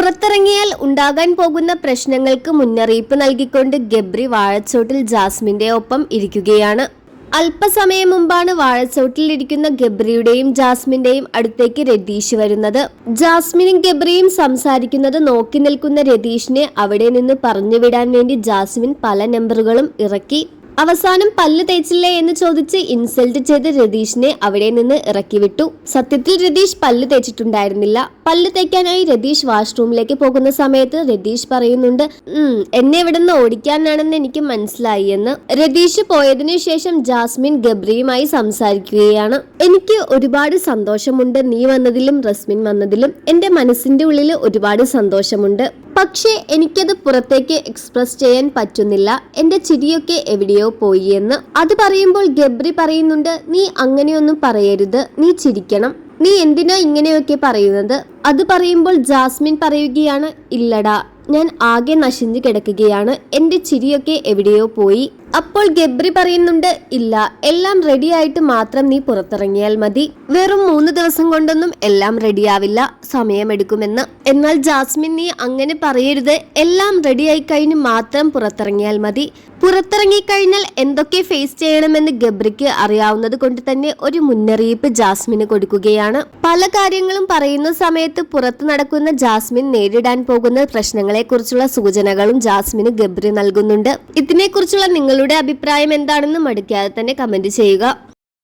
പുറത്തിറങ്ങിയാൽ ഉണ്ടാകാൻ പോകുന്ന പ്രശ്നങ്ങൾക്ക് മുന്നറിയിപ്പ് നൽകിക്കൊണ്ട് ഗബ്രി വാഴച്ചോട്ടിൽ ജാസ്മിന്റെ ഒപ്പം ഇരിക്കുകയാണ്. അല്പസമയം മുമ്പാണ് വാഴച്ചോട്ടിലിരിക്കുന്ന ഗബ്രിയുടെയും ജാസ്മിന്റെയും അടുത്തേക്ക് രതീഷ് വരുന്നത്. ജാസ്മിനും ഗബ്രിയും സംസാരിക്കുന്നത് നോക്കി നിൽക്കുന്ന രതീഷിനെ അവിടെ നിന്ന് പറഞ്ഞുവിടാൻ വേണ്ടി ജാസ്മിൻ പല നമ്പറുകളും ഇറക്കി. അവസാനം പല്ല് തേച്ചില്ലേ എന്ന് ചോദിച്ച് ഇൻസൾട്ട് ചെയ്ത് രതീഷിനെ അവിടെ നിന്ന് ഇറക്കി വിട്ടു സത്യത്തിൽ രതീഷ് പല്ല് തേച്ചിട്ടുണ്ടായിരുന്നില്ല. പല്ല് തേക്കാനായി രതീഷ് വാഷ്റൂമിലേക്ക് പോകുന്ന സമയത്ത് രതീഷ് പറയുന്നുണ്ട് "ഉം, എന്നെ ഇവിടെ നിന്ന് ഓടിക്കാനാണെന്ന് എനിക്ക് മനസ്സിലായി എന്ന്. രതീഷ് പോയതിനു ശേഷം ജാസ്മിൻ ഗബ്രിയുമായി സംസാരിക്കുകയാണ്. എനിക്ക് ഒരുപാട് സന്തോഷമുണ്ട്. നീ വന്നതിലും റസ്മിൻ വന്നതിലും എന്റെ മനസ്സിന്റെ ഉള്ളിൽ ഒരുപാട് സന്തോഷമുണ്ട്. പക്ഷേ എനിക്കത് പുറത്തേക്ക് എക്സ്പ്രസ് ചെയ്യാൻ പറ്റുന്നില്ല. എന്റെ ചിരിയൊക്കെ എവിടെയോ പോയി എന്ന്. അത് പറയുമ്പോൾ ഗബ്രി പറയുന്നുണ്ട് നീ അങ്ങനെയൊന്നും പറയരുത്. നീ ചിരിക്കണം. നീ എന്തിനാ ഇങ്ങനെയൊക്കെ പറയുന്നത്? അത് പറയുമ്പോൾ ജാസ്മിൻ പറയുകയാണ് ഇല്ലടാ ഞാൻ ആകെ നശിഞ്ഞു കിടക്കുകയാണ്. എന്റെ ചിരിയൊക്കെ എവിടെയോ പോയി. അപ്പോൾ ഗബ്രി പറയുന്നുണ്ട് ഇല്ല എല്ലാം റെഡിയായിട്ട് മാത്രം നീ പുറത്തിറങ്ങിയാൽ മതി. വെറും മൂന്ന് ദിവസം കൊണ്ടൊന്നും എല്ലാം റെഡിയാവില്ല സമയമെടുക്കുമെന്ന്. എന്നാൽ ജാസ്മിൻ നീ അങ്ങനെ പറയരുത്. എല്ലാം റെഡിയായി കഴിഞ്ഞ് മാത്രം പുറത്തിറങ്ങിയാൽ മതി. പുറത്തിറങ്ങിക്കഴിഞ്ഞാൽ എന്തൊക്കെ ഫേസ് ചെയ്യണമെന്ന് ഗബ്രിക്ക് അറിയാവുന്നത് കൊണ്ട് തന്നെ ഒരു മുന്നറിയിപ്പ് ജാസ്മിന് കൊടുക്കുകയാണ്. പല കാര്യങ്ങളും പറയുന്ന സമയത്ത് പുറത്തു നടക്കുന്ന ജാസ്മിൻ നേരിടാൻ പോകുന്ന പ്രശ്നങ്ങളെ കുറിച്ചുള്ള സൂചനകളും ജാസ്മിന് ഗബ്രി നൽകുന്നുണ്ട്. ഇതിനെക്കുറിച്ചുള്ള നിങ്ങളുടെ അഭിപ്രായം എന്താണെന്ന് മടിക്കാതെ തന്നെ കമന്റ് ചെയ്യുക.